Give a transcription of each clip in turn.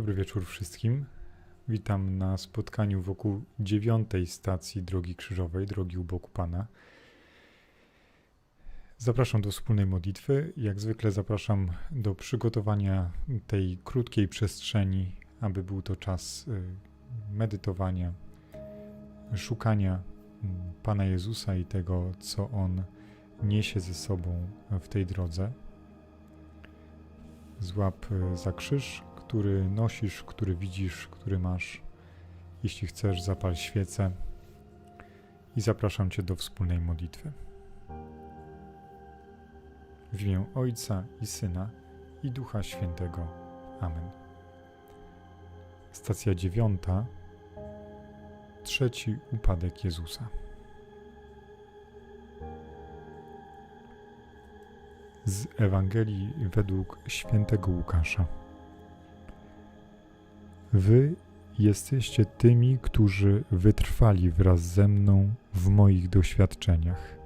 Dobry wieczór wszystkim. Witam na spotkaniu wokół dziewiątej stacji Drogi Krzyżowej, Drogi u boku Pana. Zapraszam do wspólnej modlitwy. Jak zwykle zapraszam do przygotowania tej krótkiej przestrzeni, aby był to czas y, medytowania, szukania mm, Pana Jezusa i tego, co On niesie ze sobą w tej drodze. Złap y, za krzyż, który nosisz, który widzisz, który masz. Jeśli chcesz, zapal świecę i zapraszam Cię do wspólnej modlitwy. W imię Ojca i Syna i Ducha Świętego. Amen. Stacja dziewiąta. Trzeci upadek Jezusa. Z Ewangelii według świętego Łukasza. Wy jesteście tymi, którzy wytrwali wraz ze mną w moich doświadczeniach.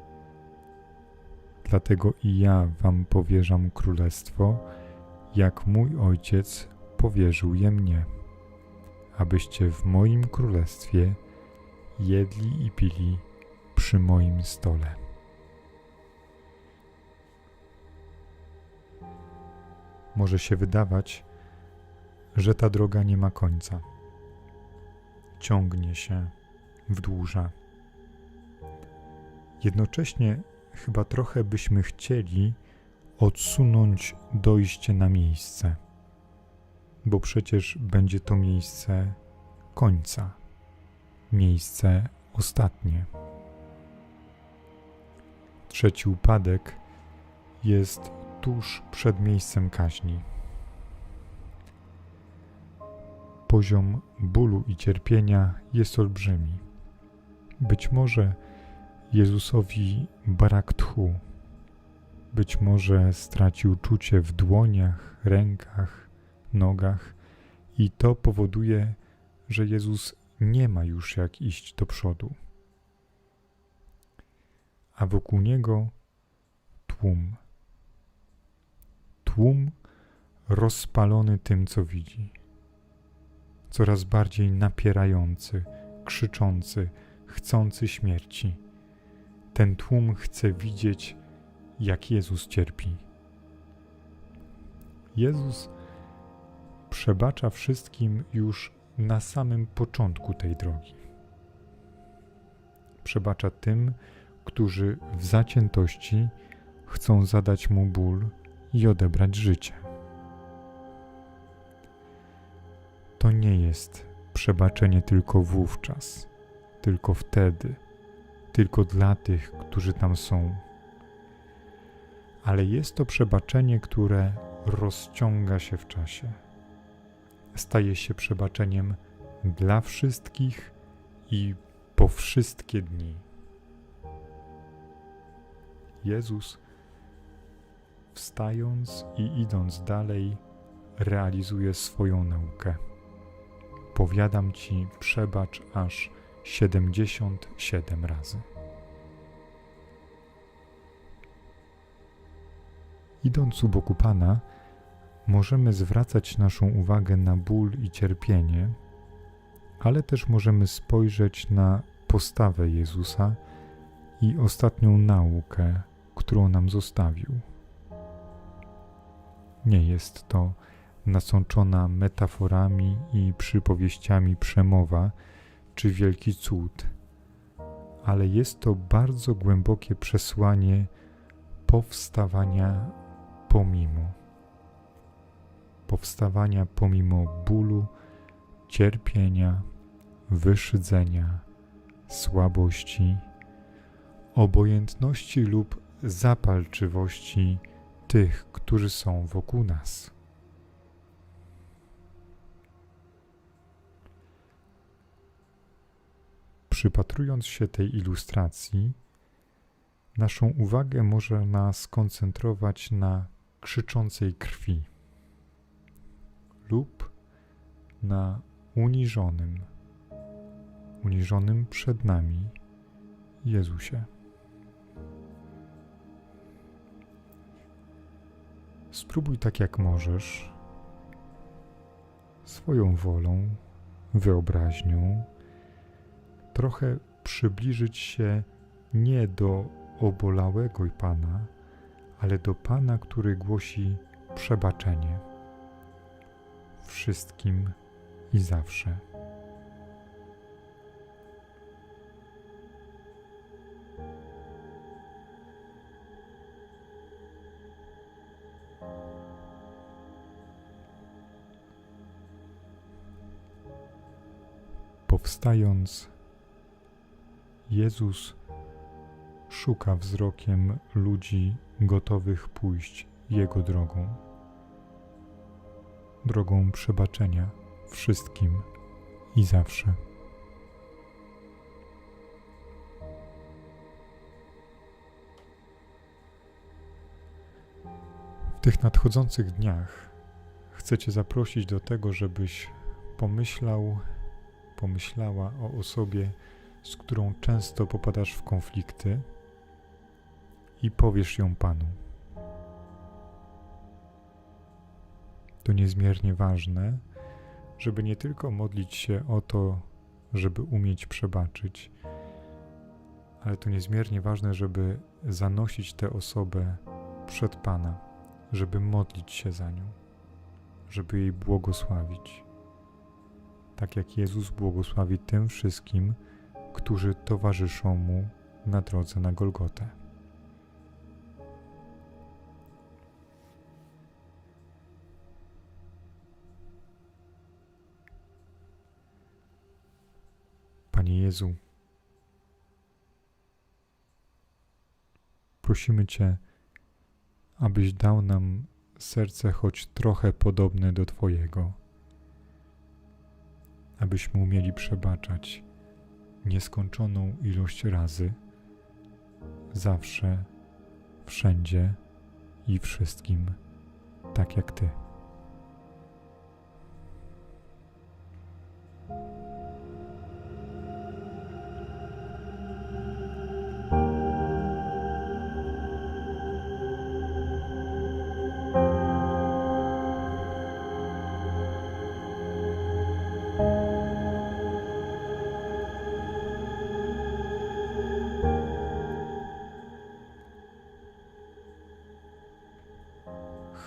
Dlatego i ja wam powierzam królestwo, jak mój ojciec powierzył je mnie, abyście w moim królestwie jedli i pili przy moim stole. Może się wydawać, że ta droga nie ma końca. Ciągnie się, wdłuża. Jednocześnie chyba trochę byśmy chcieli odsunąć dojście na miejsce, bo przecież będzie to miejsce końca, miejsce ostatnie. Trzeci upadek jest tuż przed miejscem kaźni. Poziom bólu i cierpienia jest olbrzymi. Być może Jezusowi brak tchu, być może stracił czucie w dłoniach, rękach, nogach i to powoduje, że Jezus nie ma już jak iść do przodu. A wokół niego tłum. Tłum rozpalony tym, co widzi coraz bardziej napierający, krzyczący, chcący śmierci. Ten tłum chce widzieć, jak Jezus cierpi. Jezus przebacza wszystkim już na samym początku tej drogi. Przebacza tym, którzy w zaciętości chcą zadać mu ból i odebrać życie. To nie jest przebaczenie tylko wówczas, tylko wtedy, tylko dla tych, którzy tam są. Ale jest to przebaczenie, które rozciąga się w czasie. Staje się przebaczeniem dla wszystkich i po wszystkie dni. Jezus, wstając i idąc dalej, realizuje swoją naukę powiadam ci, przebacz aż siedemdziesiąt siedem razy. Idąc u boku Pana, możemy zwracać naszą uwagę na ból i cierpienie, ale też możemy spojrzeć na postawę Jezusa i ostatnią naukę, którą nam zostawił. Nie jest to nasączona metaforami i przypowieściami przemowa czy wielki cud, ale jest to bardzo głębokie przesłanie powstawania pomimo. Powstawania pomimo bólu, cierpienia, wyszydzenia, słabości, obojętności lub zapalczywości tych, którzy są wokół nas. Przypatrując się tej ilustracji, naszą uwagę może nas skoncentrować na krzyczącej krwi lub na uniżonym, uniżonym przed nami Jezusie. Spróbuj tak jak możesz swoją wolą, wyobraźnią, trochę przybliżyć się nie do obolałego Pana, ale do Pana, który głosi przebaczenie wszystkim i zawsze. Powstając, Jezus szuka wzrokiem ludzi gotowych pójść Jego drogą, drogą przebaczenia wszystkim i zawsze. W tych nadchodzących dniach chcę Cię zaprosić do tego, żebyś pomyślał, pomyślała o osobie, z którą często popadasz w konflikty i powiesz ją Panu. To niezmiernie ważne, żeby nie tylko modlić się o to, żeby umieć przebaczyć, ale to niezmiernie ważne, żeby zanosić tę osobę przed Pana, żeby modlić się za nią, żeby jej błogosławić. Tak jak Jezus błogosławi tym wszystkim, którzy towarzyszą mu na drodze na Golgotę. Panie Jezu, prosimy Cię, abyś dał nam serce choć trochę podobne do Twojego, abyśmy umieli przebaczać nieskończoną ilość razy, zawsze, wszędzie i wszystkim, tak jak Ty.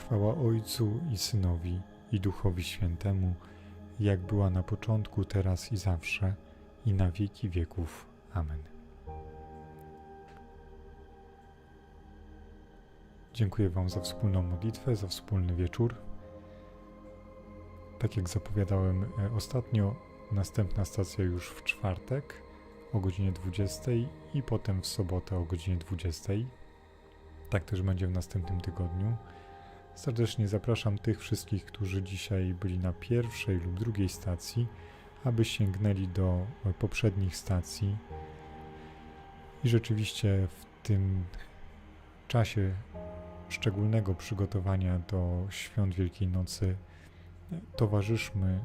Chwała Ojcu i Synowi i Duchowi Świętemu, jak była na początku, teraz i zawsze, i na wieki wieków. Amen. Dziękuję Wam za wspólną modlitwę, za wspólny wieczór. Tak jak zapowiadałem e, ostatnio, następna stacja już w czwartek o godzinie 20 i potem w sobotę o godzinie 20. Tak też będzie w następnym tygodniu. Serdecznie zapraszam tych wszystkich, którzy dzisiaj byli na pierwszej lub drugiej stacji, aby sięgnęli do poprzednich stacji i rzeczywiście w tym czasie szczególnego przygotowania do świąt Wielkiej Nocy towarzyszmy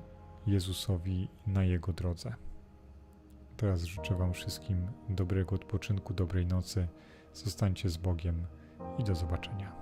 Jezusowi na Jego drodze. Teraz życzę Wam wszystkim dobrego odpoczynku, dobrej nocy. Zostańcie z Bogiem i do zobaczenia.